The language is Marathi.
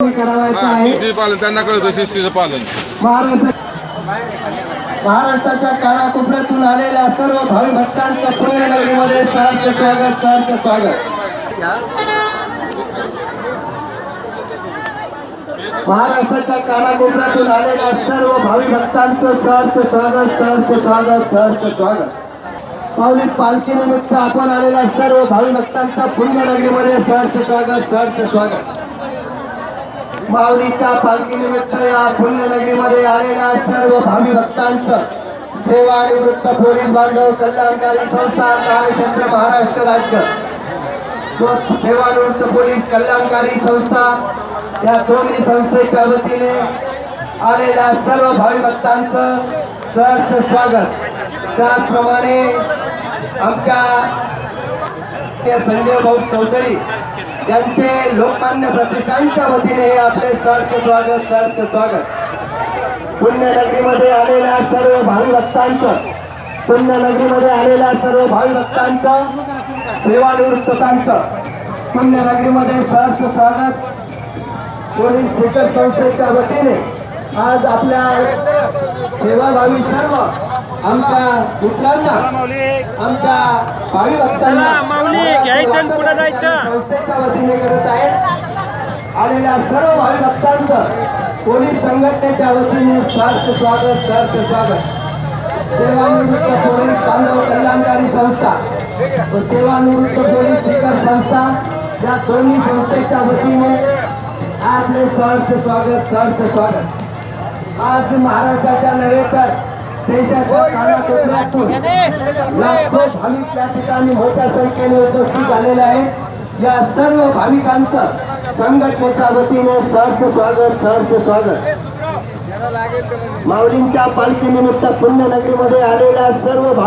पालन त्यांना कळतं शिस्तीचं पालन. महाराष्ट्र महाराष्ट्राच्या कानाकोपऱ्यातून आलेल्या सर्व भावी भक्तांचं पुण्यनगरीमध्ये सहर्ष स्वागत सहर्ष स्वागत. महाराष्ट्राच्या कानाकोपऱ्यातून आलेल्या सर्व भावी भक्तांचं सहर्ष स्वागत सहर्ष स्वागत सहर्ष स्वागत. पावली पालखीनिमित्त आपण आलेल्या सर्व भावी भक्तांचं पुण्यनगरीमध्ये सहर्ष स्वागत सहर्ष स्वागत. माऊलीच्या पालखीनिमित्त या पुण्यनगरीमध्ये आलेल्या सर्व भावी भक्तांचं सेवानिवृत्त पोलीस बांधव कल्याणकारी संस्था कार्यक्षेत्र महाराष्ट्र राज्य. सेवानिवृत्त पोलीस कल्याणकारी संस्था या दोन्ही संस्थेच्या वतीने आलेल्या सर्व भावी भक्तांचं सहर्ष स्वागत. त्याचप्रमाणे आमच्या ते संजय भाऊ चौधरी यांचे लोकमान्य प्रतिष्ठानच्या वतीने हे आपले सहर्ष स्वागत सहर्ष स्वागत. पुण्यनगरीमध्ये आलेल्या सर्व भावी भक्तांचं पुण्यनगरीमध्ये आलेल्या सर्व भावी भक्तांचं सेवानिवृत्तांचं पुण्यनगरीमध्ये सहर्ष स्वागत. पोलीस शिक्षक संस्थेच्या वतीने आज आपल्या सेवाभावी सर्व आमच्या मित्रांना आमच्या भावी भक्तांना जायचं. संस्थेच्या वतीने करत आहेत. आलेल्या सर्व भावी भक्तांचं पोलीस संघटनेच्या वतीने सहर्ष स्वागत सहर्ष स्वागत. सेवानिवृत्त पोलीस बांधव कल्याणकारी संस्था व सेवानिवृत्त पोलीस शिक्षक संस्था या दोन्ही संस्थेच्या वतीने आपले सहर्ष स्वागत सहर्ष स्वागत. आज महाराष्ट्राच्या नव्हे तर देशाच्या कानाकोपऱ्यातून लाखो भाविक या ठिकाणी मोठ्या संख्येने उपस्थित झालेले आहेत. या सर्व भाविकांचं संघटनेच्या वतीने सहर्ष स्वागत सहर्ष स्वागत. माऊलींच्या पालखीनिमित्त पुण्यनगरीमध्ये आलेल्या सर्व भाविक